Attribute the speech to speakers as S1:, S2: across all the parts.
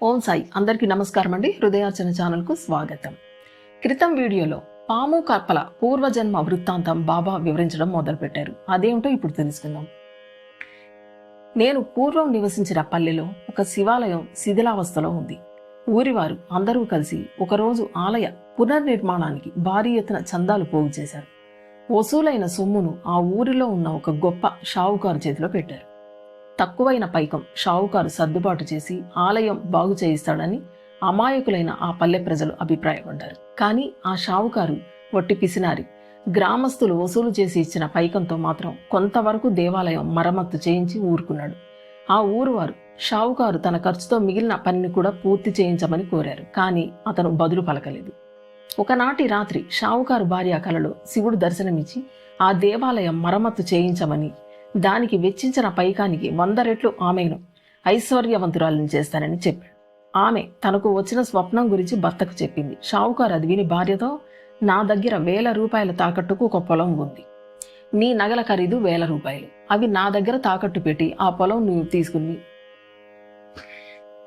S1: ఓం సాయి. అందరికీ నమస్కారం అండి. హృదయార్చన ఛానల్కు స్వాగతం. క్రితం వీడియోలో పాము కర్పల పూర్వజన్మ వృత్తాంతం బాబా వివరించడం మొదలుపెట్టారు. అదేమిటో ఇప్పుడు తెలుసుకుందాం. నేను పూర్వం నివసించిన పల్లెలో ఒక శివాలయం శిథిలావస్థలో ఉంది. ఊరివారు అందరూ కలిసి ఒకరోజు ఆలయ పునర్నిర్మాణానికి భారీ ఎత్తున చందాలు పోగు చేశారు. వసూలైన సొమ్మును ఆ ఊరిలో ఉన్న ఒక గొప్ప షావుకారు చేతిలో పెట్టారు. తక్కువైన పైకం షావుకారు సర్దుబాటు చేసి ఆలయం బాగు చేయిస్తాడని అమాయకులైన ఆ పల్లె ప్రజలు అభిప్రాయపడ్డారు. కానీ ఆ షావుకారు వట్టి పిసినారి. గ్రామస్తులు వసూలు చేసి ఇచ్చిన పైకంతో మాత్రం కొంతవరకు దేవాలయం మరమ్మత్తు చేయించి ఊరుకున్నాడు. ఆ ఊరు వారు షావుకారు తన ఖర్చుతో మిగిలిన పనిని కూడా పూర్తి చేయించమని కోరారు. కానీ అతను బదులు పలకలేదు. ఒకనాటి రాత్రి షావుకారు భార్య కలలో శివుడు దర్శనమిచ్చి ఆ దేవాలయం మరమ్మత్తు చేయించమని దానికి వెచ్చించిన పైకానికి వంద రెట్లు ఆమెను ఐశ్వర్యవంతురాలను చేస్తానని చెప్పాడు ఆమె తనకు వచ్చిన స్వప్నం గురించి భర్తకు చెప్పింది. షావుకారు అది విని భార్యతో నా దగ్గర వేల రూపాయల తాకట్టుకు ఒక పొలం ఉంది. నీ నగల ఖరీదు వేల రూపాయలు. అవి నా దగ్గర తాకట్టు పెట్టి ఆ పొలం నువ్వు తీసుకుని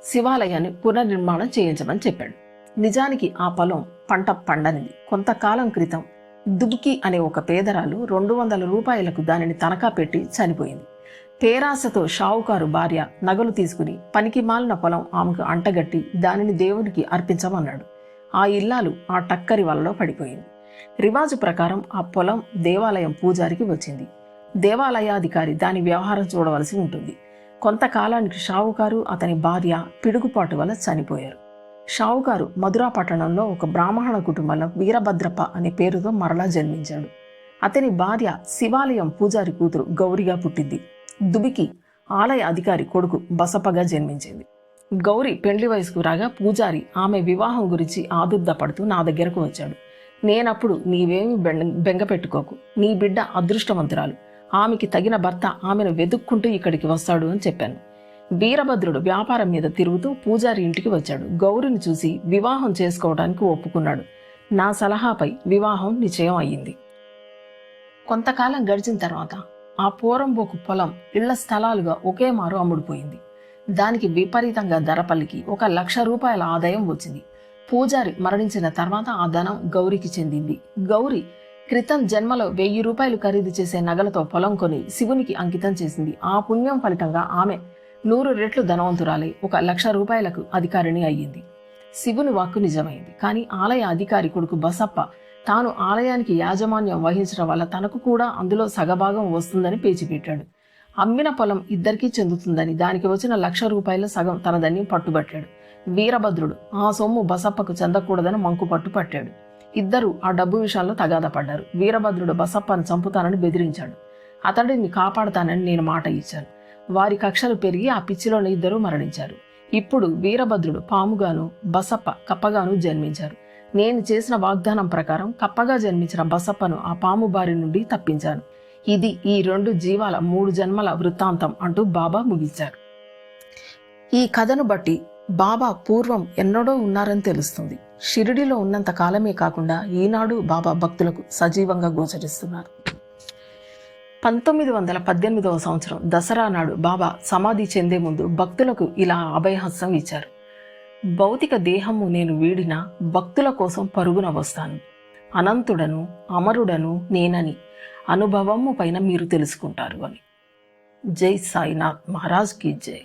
S1: శివాలయాన్ని పునర్నిర్మాణం చేయించమని చెప్పాడు. నిజానికి ఆ పొలం పంట పండనిది. కొంతకాలం క్రితం దుబ్కి అనే ఒక పేదరాలు రెండు వందల రూపాయలకు దానిని తనఖా పెట్టి చనిపోయింది. పేరాశతో షావుకారు భార్య నగలు తీసుకుని పనికి మాలిన పొలం ఆమెకు అంటగట్టి దానిని దేవునికి అర్పించమన్నాడు. ఆ ఇల్లాలు ఆ టక్కరి వలలో పడిపోయింది. రివాజు ప్రకారం ఆ పొలం దేవాలయం పూజారికి వచ్చింది. దేవాలయాధికారి దాని వ్యవహారం చూడవలసి ఉంటుంది. కొంతకాలానికి షావుకారు అతని భార్య పిడుగుపాటు వల్ల చనిపోయారు. షావుకారు మధురా పట్టణంలో ఒక బ్రాహ్మణ కుటుంబంలో వీరభద్రప్ప అనే పేరుతో మరలా జన్మించాడు. అతని భార్య శివాలయం పూజారి కూతురు గౌరిగా పుట్టింది. దుబికి ఆలయ అధికారి కొడుకు బసపగా జన్మించింది. గౌరి పెండ్లి వయసుకు రాగా పూజారి ఆమె వివాహం గురించి ఆదుర్దపడుతూ నా దగ్గరకు వచ్చాడు. నేనప్పుడు నీవేమి బెంగ బెంగ పెట్టుకోకు. నీ బిడ్డ అదృష్టవంతురాలు. ఆమెకి తగిన భర్త ఆమెను వెతుక్కుంటూ ఇక్కడికి వస్తాడు అని చెప్పాను. వీరభద్రుడు వ్యాపారం మీద తిరుగుతూ పూజారి ఇంటికి వచ్చాడు. గౌరిని చూసి వివాహం చేసుకోవడానికి ఒప్పుకున్నాడు. నా సలహాపై వివాహం నిశ్చయం అయ్యింది. కొంతకాలం గడిచిన తర్వాత ఆ పూరంబోకు పొలం ఇళ్ళ స్థలాలుగా ఒకే మారు అమ్ముడుపోయింది. దానికి విపరీతంగా ధర పలికి ఒక లక్ష రూపాయల ఆదాయం వచ్చింది. పూజారి మరణించిన తర్వాత ఆ ధనం గౌరికి చెందింది. గౌరి క్రితం జన్మలో వెయ్యి రూపాయలు ఖరీదు చేసే నగలతో పొలం కొని శివునికి అంకితం చేసింది. ఆ పుణ్యం ఫలితంగా ఆమె నూరు రెట్లు ధనవంతురాలై ఒక లక్ష రూపాయలకు అధికారిణి అయ్యింది. శివుని వాక్కు నిజమైంది. కానీ ఆలయ అధికారి కొడుకు బసప్ప తాను ఆలయానికి యాజమాన్యం వహించడం వల్ల తనకు కూడా అందులో సగభాగం వస్తుందని పేచిపెట్టాడు. అమ్మిన పొలం ఇద్దరికీ చెందుతుందని దానికి వచ్చిన లక్ష రూపాయల సగం తనదని పట్టుబట్టాడు. వీరభద్రుడు ఆ సొమ్ము బసప్పకు చెందకూడదని మంకు పట్టు పట్టాడు. ఇద్దరు ఆ డబ్బు విషయాల్లో తగాద పడ్డారు. వీరభద్రుడు బసప్పను చంపుతానని బెదిరించాడు. అతడిని కాపాడతానని నేను మాట ఇచ్చాను. వారి కక్షలు పెరిగి ఆ పిచ్చిలోని ఇద్దరు మరణించారు. ఇప్పుడు వీరభద్రుడు పాముగాను బసప్ప కప్పగాను జన్మించారు. నేను చేసిన వాగ్దానం ప్రకారం కప్పగా జన్మించిన బసప్పను ఆ పాము బారి నుండి తప్పించాను. ఇది ఈ రెండు జీవాల మూడు జన్మల వృత్తాంతం అంటూ బాబా ముగించారు. ఈ కథను బట్టి బాబా పూర్వం ఎన్నడో ఉన్నారని తెలుస్తుంది. షిరిడిలో ఉన్నంత కాలమే కాకుండా ఈనాడు బాబా భక్తులకు సజీవంగా గోచరిస్తున్నారు. పంతొమ్మిది వందల పద్దెనిమిదవ సంవత్సరం దసరా నాడు బాబా సమాధి చెందే ముందు భక్తులకు ఇలా అభయహస్తం ఇచ్చారు. భౌతిక దేహము నేను వీడిన భక్తుల కోసం పరుగున వస్తాను. అనంతుడను అమరుడను నేనని అనుభవము పైన మీరు తెలుసుకుంటారు అని. జై సాయినాథ్ మహారాజ్కి జై.